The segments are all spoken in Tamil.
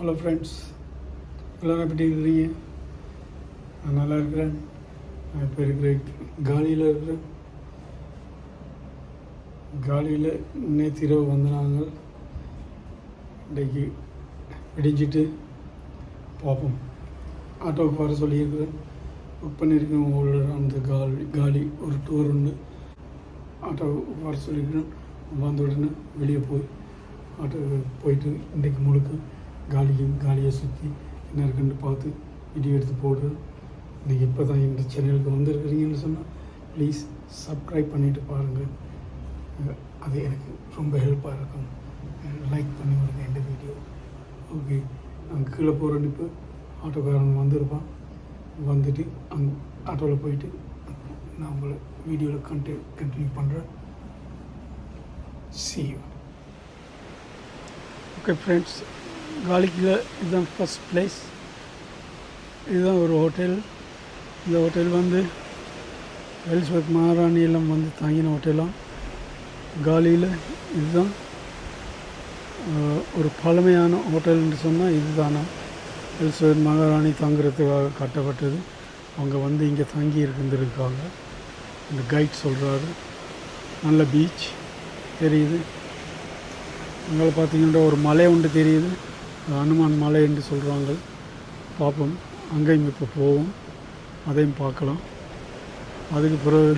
ஹலோ ஃப்ரெண்ட்ஸ் எல்லோரும் எப்படி இருக்கிறீங்க? நான் நல்லா இருக்கிறேன். நான் இப்போ இருக்கிற காலியில் இருக்கிறேன். காலியில் நேற்று இரவு வந்து நாங்கள் இன்றைக்கு இடிஞ்சிட்டு பார்ப்போம் ஆட்டோவுக்கு வர சொல்லியிருக்கிறேன். புக் பண்ணியிருக்கேன். உங்களோட அந்த காலி காலி ஒரு டூர் உண்டு. ஆட்டோவுக்கு வர சொல்லியிருக்கிறேன். வந்த உடனே வெளியே போய் ஆட்டோ போயிட்டு இன்றைக்கு முழுக்க காலியும் காலியை சுற்றி என்ன இருக்குன்னு பார்த்து வீடியோ எடுத்து போடுறேன் நீங்கள் இப்போ தான் இந்த சேனலுக்கு வந்திருக்கிறீங்கன்னு சொன்னால் ப்ளீஸ் சப்ஸ்கிரைப் பண்ணிவிட்டு பாருங்கள் அது எனக்கு ரொம்ப ஹெல்ப்பாக இருக்கும். லைக் பண்ணி விடுங்க எந்த வீடியோ ஓகே நாங்கள் கீழே போகிற இப்போ ஆட்டோக்காரன் வந்திருப்பான். வந்துட்டு அங்கே ஆட்டோவில் போயிட்டு நான் உங்களை வீடியோவில் கண்டி கண்டினியூ பண்ணுறேன் see you. ஓகே ஃப்ரெண்ட்ஸ் காலிக்கில் இதுதான் ஃபஸ்ட் பிளேஸ் இதுதான் ஒரு ஹோட்டல் இந்த ஹோட்டல் வந்து எலிசபெத் மகாராணி எல்லாம் வந்து தங்கின ஹோட்டலாம் காலியில் இதுதான் ஒரு பழமையான ஹோட்டல்னு சொன்னால் இதுதானா. எலிசபெத் மகாராணி தங்குறதுக்காக கட்டப்பட்டது. அவங்க வந்து இங்கே தங்கி இருந்திருக்காங்க இந்த கைட் சொல்கிறாரு நல்ல பீச் தெரியுது. அங்கே பார்த்தீங்கன்னா ஒரு மலை ஒன்று தெரியுது. அனுமான் மலை என்று சொல்கிறாங்க பார்ப்போம். அங்கேயும் இப்போ போவோம். அதையும் பார்க்கலாம். அதுக்கு பிறகு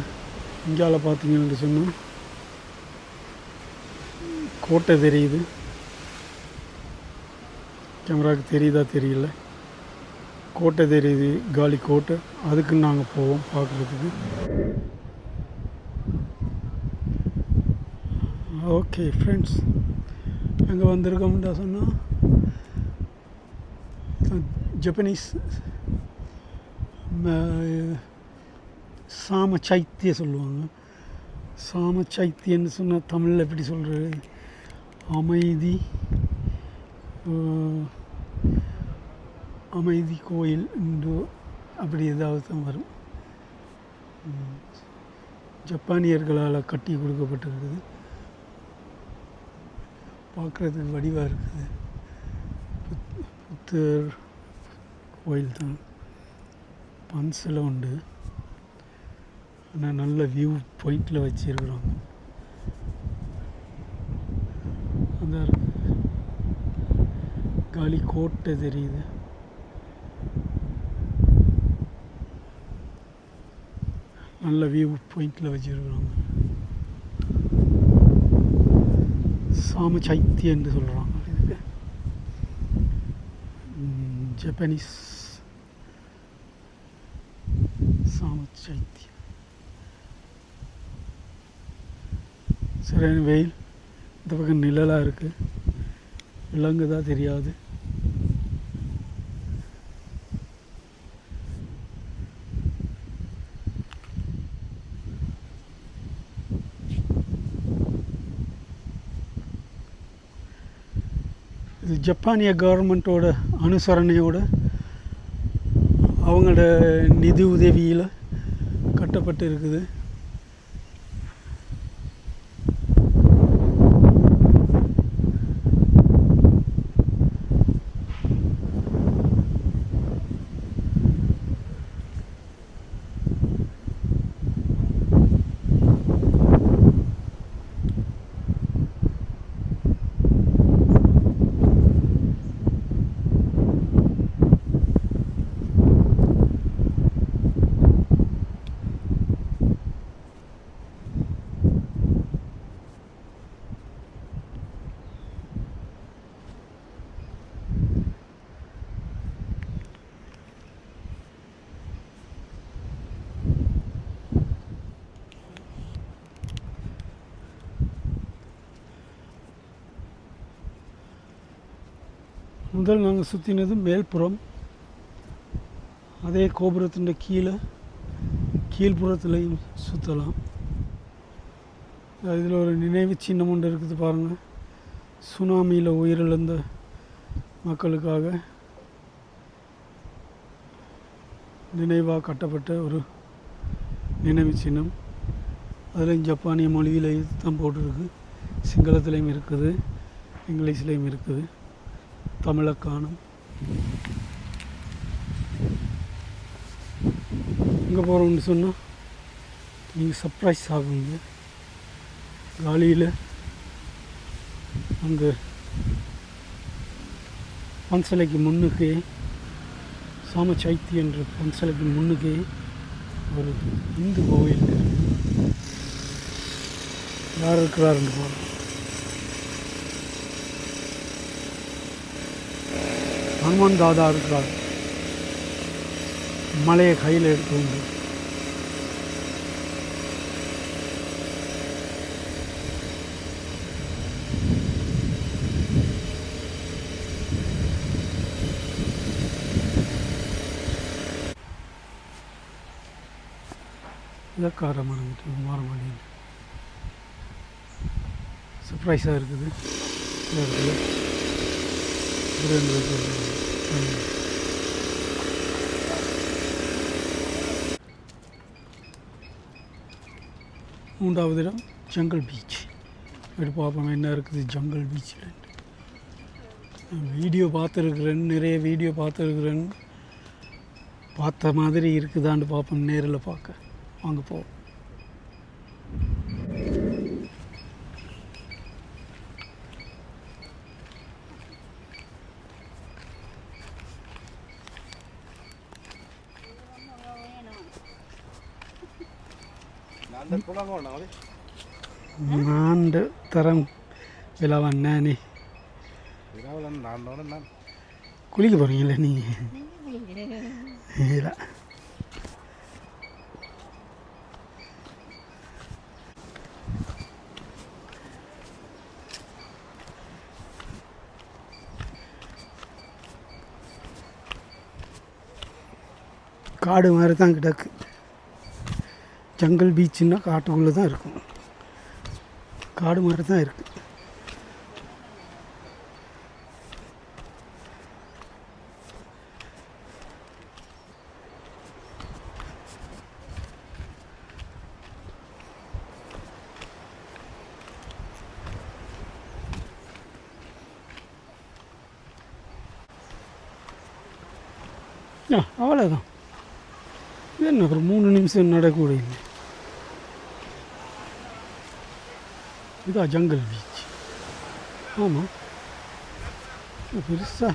இங்கால பார்த்தீங்கன்னு சொன்னால் கோட்டை தெரியுது. கேமராவுக்கு தெரியுதா தெரியல. கோட்டை தெரியுது காலி கோட்டை. அதுக்கு நாங்கள் போவோம் பார்க்குறதுக்கு. ஓகே ஃப்ரெண்ட்ஸ் எங்கே வந்திருக்கோம்டா சொன்னால் ஜப்பனீஸ் சாம சைத்திய சொல்லுவாங்க. சாம சைத்தியன்னு சொன்னால் தமிழில் எப்படி சொல்கிறது அமைதி uh, அமைதி கோயில் என்று அப்படி ஏதாவது தான் வரும். ஜப்பானியர்களால் கட்டி கொடுக்கப்பட்டிருக்குது பார்க்குறதுக்கு வடிவாக இருக்குது. புத்- புத்தர் கோயில் தான் பன்ஸில் உண்டு. ஆனால் நல்ல வியூ பாயிண்டில் வச்சுருக்குறோம். அந்த காலி கோட்டை தெரியுது. நல்ல வியூ பாயிண்டில் வச்சுருக்குறாங்க சாம சைத்தியம் என்று சொல்கிறாங்க இதுக்கு ம், ஜப்பனீஸ் சாம சைத்தியம் சரியான வெயில் இந்த பக்கம் நிழலாக இருக்குது விலங்குதா தெரியாது இது ஜப்பானிய கவர்மெண்ட்டோட அனுசரணையோட அவங்களோட நிதி உதவியில் கட்டப்பட்டு இருக்குது முதல் நாங்கள் சுற்றினது மேல்புறம். அதே கோபுரத்தின் கீழே கீழ்ப்புறத்துலையும் சுற்றலாம் இதில் ஒரு நினைவு சின்னம் ஒன்று இருக்குது பாருங்கள். சுனாமியில் உயிரிழந்த மக்களுக்காக நினைவாக கட்டப்பட்ட ஒரு நினைவு சின்னம். அதில் ஜப்பானிய மொழியில் தான் போட்டிருக்கு. சிங்களத்துலேயும் இருக்குது இங்கிலீஷ்லேயும் இருக்குது. தமிழக்கானம் எங்கே போகிறோம்னு சொன்னால் நீங்கள் சர்ப்ரைஸ் ஆகுங்க. காலியில் அந்த பன்சலைக்கு முன்னுக்கே சாம சைத்தி என்ற பன்சலைக்கு முன்னுக்கே ஒரு இந்து கோவில் யார் இருக்கிறாருன்னு பாருங்க. ஹனுமான் தாதா இருக்கிறார். மலையை கையில் எடுத்து வந்து இலக்கார மறந்துட்டு சர்ப்ரைஸாக இருக்குது இந்த இடத்துல ஒரு ரெண்டு பேர் ம். மூன்றாவது இடம் ஜங்கல் பீச் இப்படி பார்ப்போம் என்ன இருக்குது ஜங்கல் பீச்சில் வீடியோ பார்த்துருக்குறேன் நிறைய வீடியோ பார்த்துருக்குறேன். பார்த்த மாதிரி இருக்குதான்னு பார்ப்போம் நேரில் பார்க்க. வாங்க போவோம். நாண்டு தரம் விழாவன் நானே குளிக்க போகிறீங்களே நீங்கள் இல்லை காடு மாதிரி தான் கிடக்கு ஜங்கல் பீச்சுன்னா காட்டுக்குள்ளே தான் இருக்கும். காடு மாதிரி தான் இருக்குது அவ்வளோதான் இது என்ன ஒரு மூணு நிமிஷம் நடக்கூடிய இதா ஜங்கல் பீச் ஆமாம் பெருசாக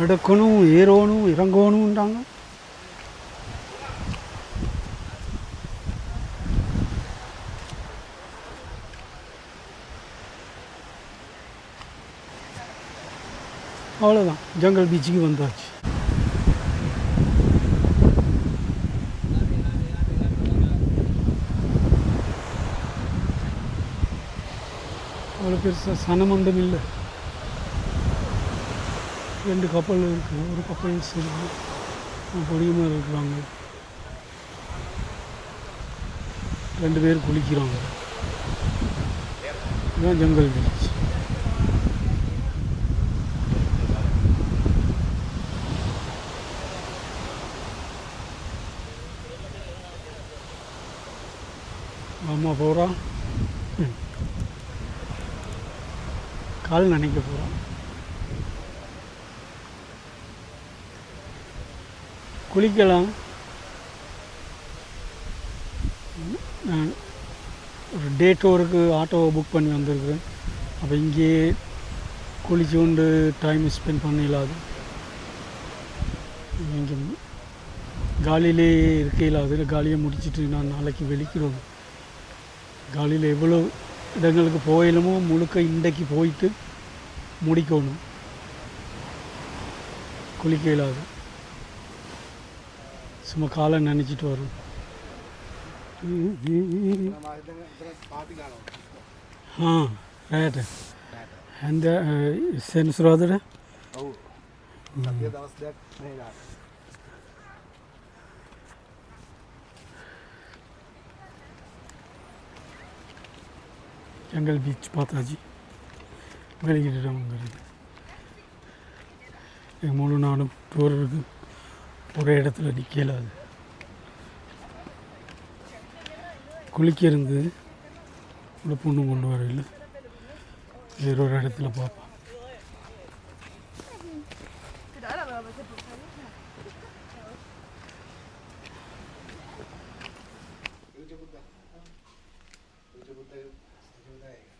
நடக்கணும் ஏறணும் இறங்கணுன்றாங்க அவ்வளோதான் ஜங்கல் பீச்சுக்கு வந்தாச்சு. அவ்வளோ பெருசாக சனமந்தம் இல்லை ரெண்டு கப்பல் இருக்குது ஒரு கப்பல் இருக்குது பொடியமாக இருக்கிறாங்க. ரெண்டு பேர் குளிக்கிறாங்க. இதுதான் ஜங்கல் பீச் ஆமாம் போகிறா கால் நினைக்க போகிறோம் குளிக்கலாம். நான் ஒரு டே டூருக்கு ஆட்டோவை புக் பண்ணி வந்திருக்கிறேன். அப்போ இங்கேயே குளிச்சு கொண்டு டைம் ஸ்பெண்ட் பண்ணிடலாது இங்கே காலியிலே இருக்கையில் அதில் காலியை முடிச்சிட்டு நான் நாளைக்கு வெளிக்கிறோம். காலியில் எவ்வளோ இடங்களுக்கு போயிலுமோ முழுக்க இன்றைக்கு போயிட்டு முடிக்கணும். குளிக்க இல்லாத சும்மா காலை நினச்சிட்டு வரும். ஆ ரைட்டு அந்த சென்ஸ் ராதுட ஜங்கல் பீச் பார்த்தாச்சு. வெளியிடுறவங்கிறது எங்கள் முழு நாடும் டூர் ஒரே இடத்துல நிற்கல அது. குளிக்க இருந்து ஒரு பொண்ணு கொண்டு வரையில் வேறு ஒரு இடத்துல பார்ப்போம் Tidak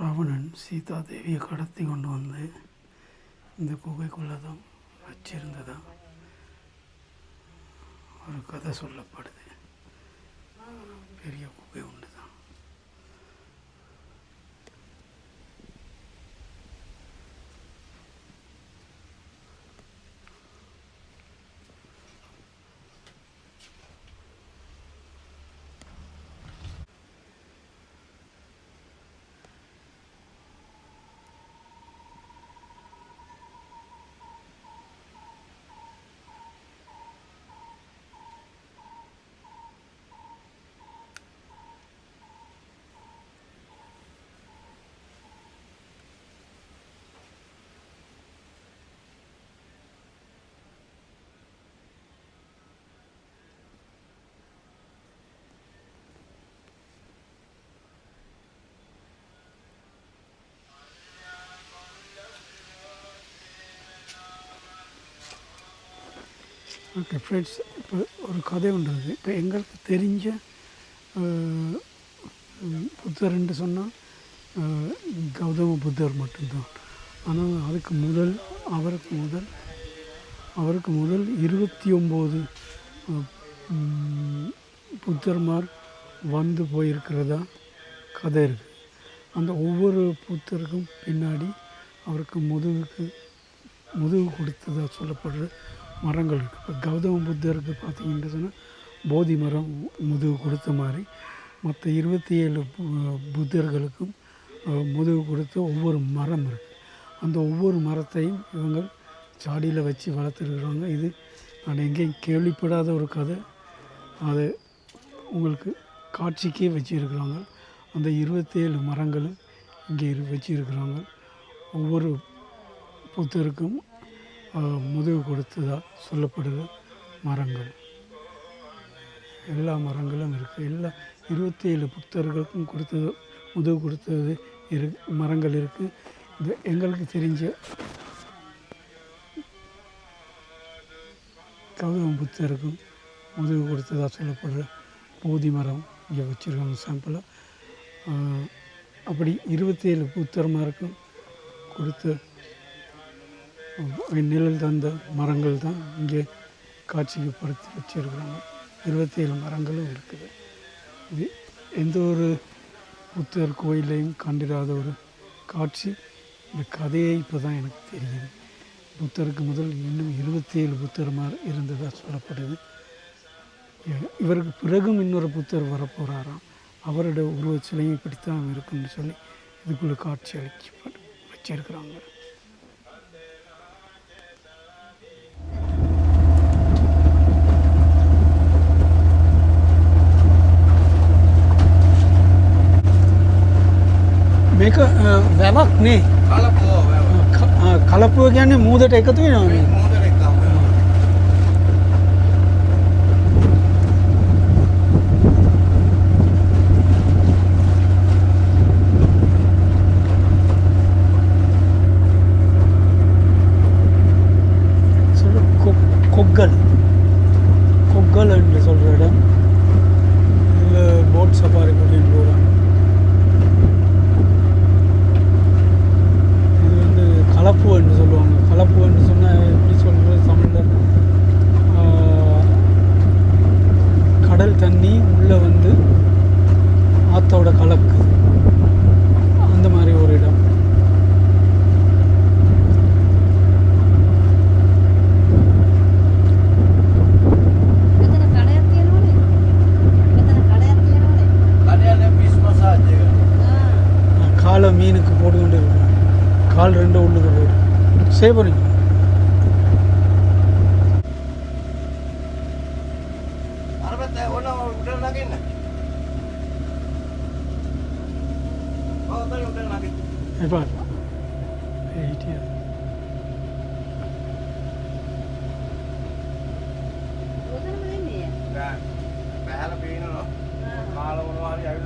ராவணன் சீதா தேவியை கடத்தி கொண்டு வந்து இந்த குகைக்குள்ளே தான் ஒரு கதை சொல்லப்படுது. பெரிய குகை உண்டு தான் ஓகே ஃப்ரெண்ட்ஸ் இப்போ ஒரு கதை ஒன்று இப்போ எங்களுக்கு தெரிஞ்ச அஹ், புத்தர்ன்னு சொன்னால் கௌதம புத்தர் மட்டும்தான். ஆனால் அதுக்கு முதல் அவருக்கு முதல் அவருக்கு முதல் இருபத்தி ஒம்பது புத்தர்மார் வந்து போயிருக்கிறதா கதை இருக்குது அந்த ஒவ்வொரு புத்தருக்கும் பின்னாடி அவருக்கு முதுகுக்கு முதுகு கொடுத்ததாக சொல்லப்படுற மரங்கள் இருக்குது இப்போ கௌதம புத்தருக்கு பார்த்தீங்கன்னு சொன்னால் போதி மரம் முதுகு கொடுத்த மாதிரி மற்ற இருபத்தி ஏழு பு- புத்தர்களுக்கும் முதுகு கொடுத்த ஒவ்வொரு மரம் இருக்குது அந்த ஒவ்வொரு மரத்தையும் இவங்க சாடியில் வச்சு வளர்த்துருக்குறாங்க. இது நான் எங்கேயும் கேள்விப்படாத ஒரு கதை. அது உங்களுக்கு காட்சிக்கே வச்சுருக்குறாங்க. அந்த இருபத்தேழு மரங்களும் இங்கே இரு வச்சுருக்குறாங்க. ஒவ்வொரு புத்தருக்கும் முதுகு கொடுத்ததாக சொல்லப்படுகிற மரங்கள். எல்லா மரங்களும் இருக்குது எல்லா இருபத்தேழு புத்தர்களுக்கும் கொடுத்தது முதுகு கொடுத்தது இரு மரங்கள் இருக்குது இது எங்களுக்கு தெரிஞ்ச கௌதம புத்தருக்கும் முதுகு கொடுத்ததாக சொல்லப்படுற போதி மரம் இங்கே வச்சுருக்காங்க சாம்பிளாக அப்படி இருபத்தேழு புத்தர்மாருக்கும் கொடுத்த கொடுத்து நிழல் தந்த மரங்கள் தான் இங்கே காட்சிக்கு படுத்தி வச்சுருக்குறாங்க. இருபத்தேழு மரங்களும் இருக்குது. இது எந்த ஒரு புத்தர் கோயிலையும் கண்டிராத ஒரு காட்சி. இந்த கதையை இப்போ தான் எனக்கு தெரியுது. புத்தருக்கு முதல் இன்னும் இருபத்தேழு புத்தர்மார் இருந்ததாக சொல்லப்படுது. இவருக்கு பிறகும் இன்னொரு புத்தர் வரப்போகிறாராம் அவரோட உருவச்சிலையும் இப்படித்தான் இருக்குன்னு சொல்லி இதுக்குள்ளே காட்சி அளிக்க வச்சிருக்கிறாங்க. මේක වැවක් නේ. කලපුව කියන්නේ මූදට එකතු වෙනවා මූදරෙක් ஆத்தோட கலக்கு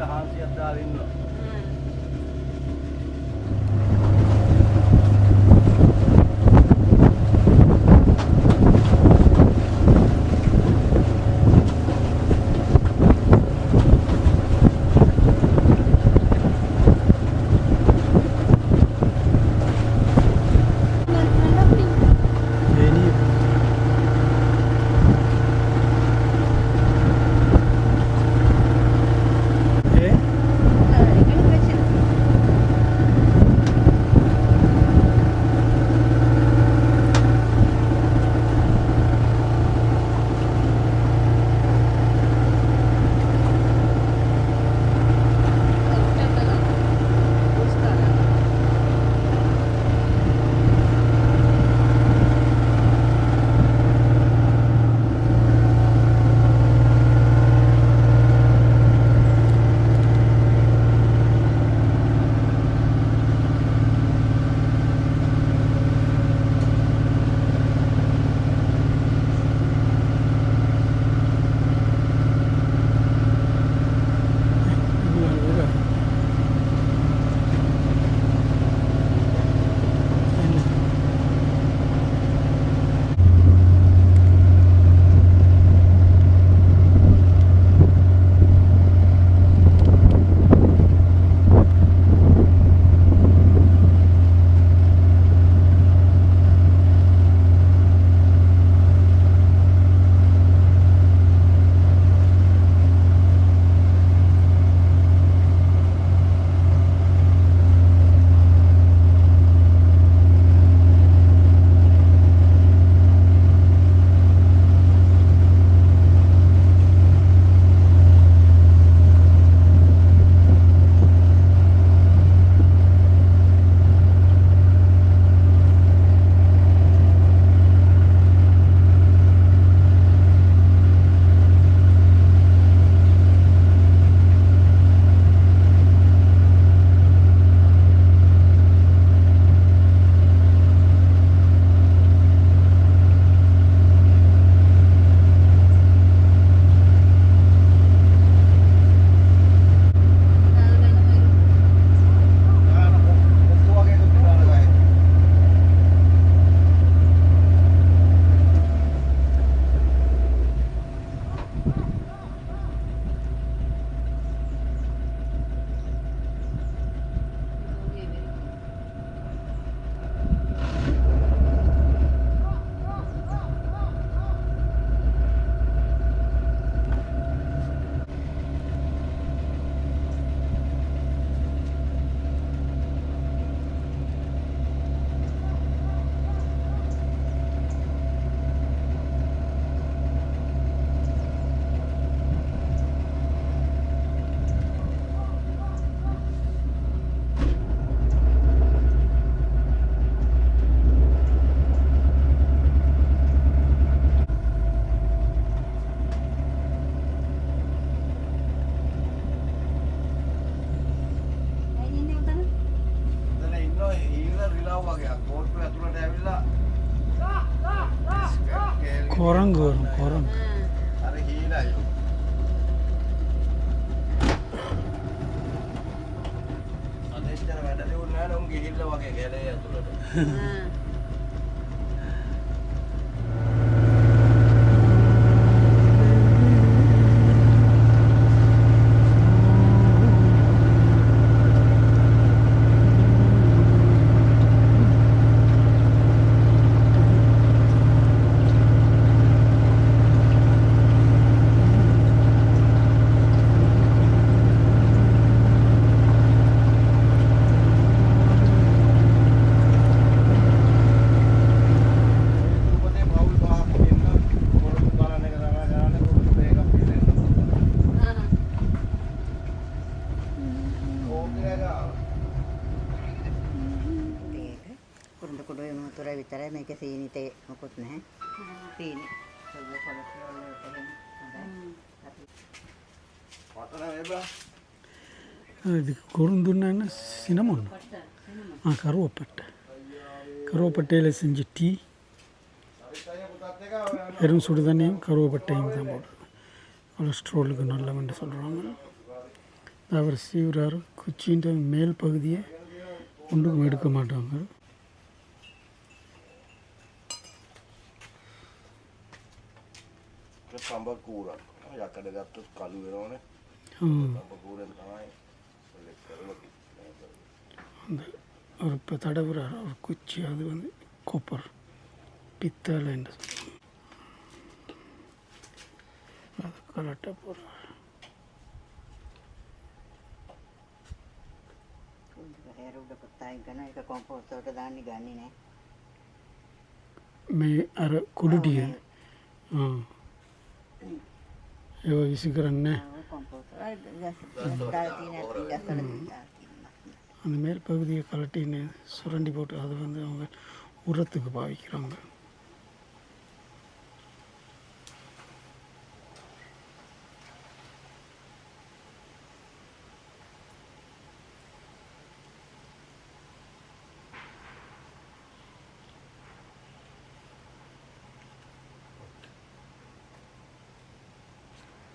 හාසියක් දාලා ඉන්නවා. കുരങ്ങ് കയറും കുരങ്ങ് ഉണ്ടെങ്കിൽ இதுக்கு குறுந்துன்னா சினமம் ஆ கருவப்பட்டை. கருவப்பட்டையில் செஞ்ச டீ வெறும் சுடு தண்ணியும் கருவப்பட்டையும் தான் போடுறாங்க கொலஸ்ட்ரோலுக்கு நல்லவன்னு சொல்கிறாங்க அவர் சீவுறாரு குச்சின்ற மேல் பகுதியை ஒன்றுக்கும் எடுக்க மாட்டாங்க. சம்பக்கூரன் கடைக்கு கழுவினோன்னு சம்பக்கூரன் வந்து அவர் இப்போ தடவுறார் அவர் குச்சி அது வந்து கோப்பர் பித்தளை என்று சொல்லுவாங்க அது கலட்ட போகிறார் मैं अरे कुलटी है हाँ ये वो इसी कारण ने Mm. அந்த மேல் பகுதியை கலட்டின்னு சுரண்டி போட்டு அது வந்து அவங்க உரத்துக்கு பாவிக்கிறாங்க.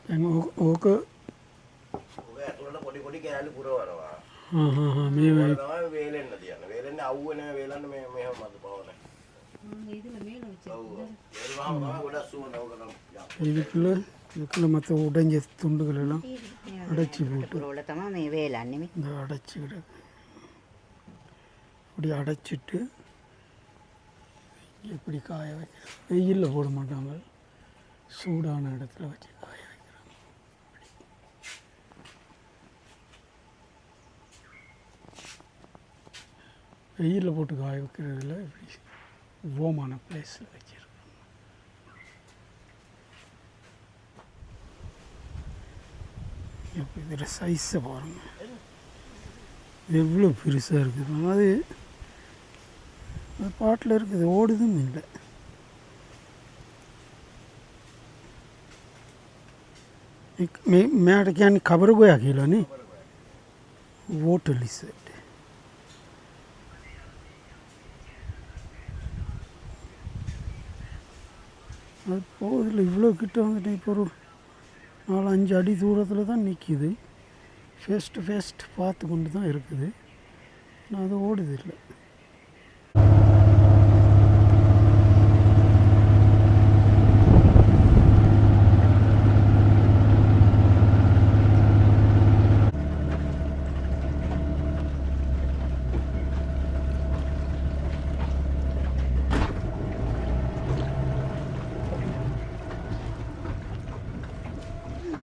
And Oka මේ ඔය වගේ තමයි වේලෙන්න තියන්න වේලෙන්න අවුවන වේලන්න මේ මෙහෙම මත පවන ம், இதுல மேல வச்சு ඔව් ඒවාම තමයි ගොඩක් සුවඳ ඕක නම් යා. இதுக்குள்ளே இதுக்குள்ளே மற்ற உடைஞ்ச துண்டுகள் எல்லாம் அடைச்சி போட்டு පුරවල තමයි මේ වේලන්නේ මේ. இந்த அடைச்சி கிடக்கு இப்படி அடைச்சிட்டு இப்படி காய வைக்கிறாங்க வெயிலில் போட மாட்டாங்க சூடான இடத்துல வச்சு வெயிலில் போட்டு காய வைக்கிறதுல இப்படி ஓமான பிளேஸில் வச்சிருக்காங்க இப்போ இதில் சைஸை பாருங்கள் இது எவ்வளோ பெருசாக இருக்குது அது அது பாட்டில் இருக்குது ஓடுதும் இல்லை एक मैं मैं क्या खबर को आखिला नहीं वो टली सेट அது போதில் இவ்வளோ கிட்ட வந்துட்டு இப்போ ஒரு நாலு அஞ்சு அடி தூரத்தில் தான் நிற்கிது ஃபேஸ் டு ஃபேஸ்ட் பார்த்து கொண்டு தான் இருக்குது. ஆனால் அது ஓடுது இல்லை.